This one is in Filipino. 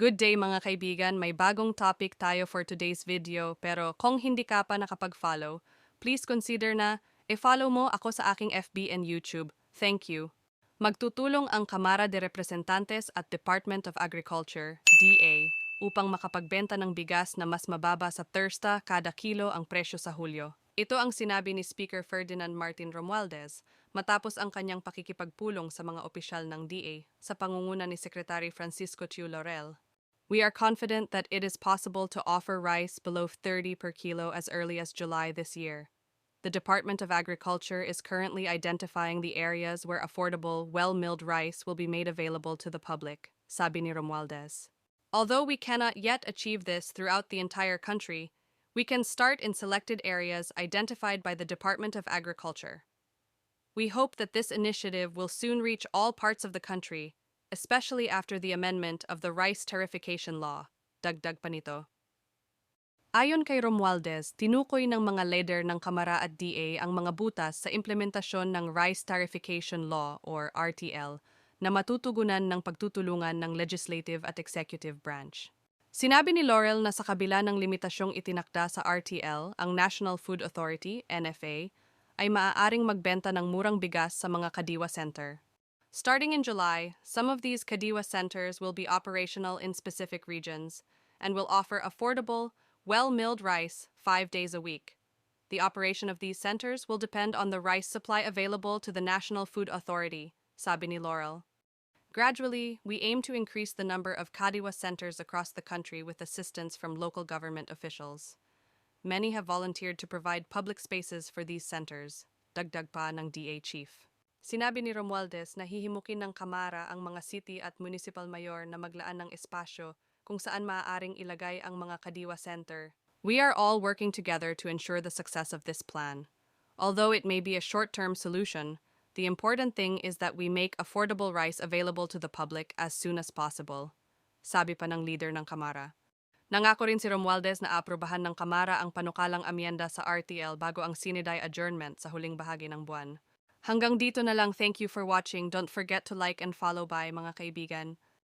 Good day mga kaibigan, may bagong topic tayo for today's video pero kung hindi ka pa nakapag-follow, please consider na i-follow mo ako sa aking FB and YouTube. Thank you. Magtutulong ang Kamara de Representantes at Department of Agriculture, DA, upang makapagbenta ng bigas na mas mababa sa Thirsta kada kilo ang presyo sa Hulyo. Ito ang sinabi ni Speaker Ferdinand Martin Romualdez matapos ang kanyang pakikipagpulong sa mga opisyal ng DA sa pangunguna ni Secretary Francisco Chiu Laurel. We are confident that it is possible to offer rice below 30 per kilo as early as July this year. The Department of Agriculture is currently identifying the areas where affordable, well milled rice will be made available to the public, sabi ni Romualdez. Although we cannot yet achieve this throughout the entire country, we can start in selected areas identified by the Department of Agriculture. We hope that this initiative will soon reach all parts of the country, especially after the amendment of the Rice Tarification Law, dagdag pa nito. Ayon kay Romualdez, tinukoy ng mga leader ng Kamara at DA ang mga butas sa implementasyon ng Rice Tarification Law or RTL na matutugunan ng pagtutulungan ng legislative at executive branch. Sinabi ni Laurel na sa kabila ng limitasyong itinakda sa RTL, ang National Food Authority, NFA, ay maaaring magbenta ng murang bigas sa mga Kadiwa Center. Starting in July, some of these Kadiwa centers will be operational in specific regions and will offer affordable, well milled rice five days a week. The operation of these centers will depend on the rice supply available to the National Food Authority, sabi ni Laurel. Gradually, we aim to increase the number of Kadiwa centers across the country with assistance from local government officials. Many have volunteered to provide public spaces for these centers, dagdag pa ng DA chief. Sinabi ni Romualdez na hihimukin ng Kamara ang mga city at municipal mayor na maglaan ng espasyo kung saan maaaring ilagay ang mga Kadiwa Center. We are all working together to ensure the success of this plan. Although it may be a short-term solution, the important thing is that we make affordable rice available to the public as soon as possible. Sabi pa ng leader ng Kamara. Nangako rin si Romualdez na aprobahan ng Kamara ang panukalang amyenda sa RTL bago ang Siniday adjournment sa huling bahagi ng buwan. Hanggang dito na lang, thank you for watching. Don't forget to like and follow by mga kaibigan.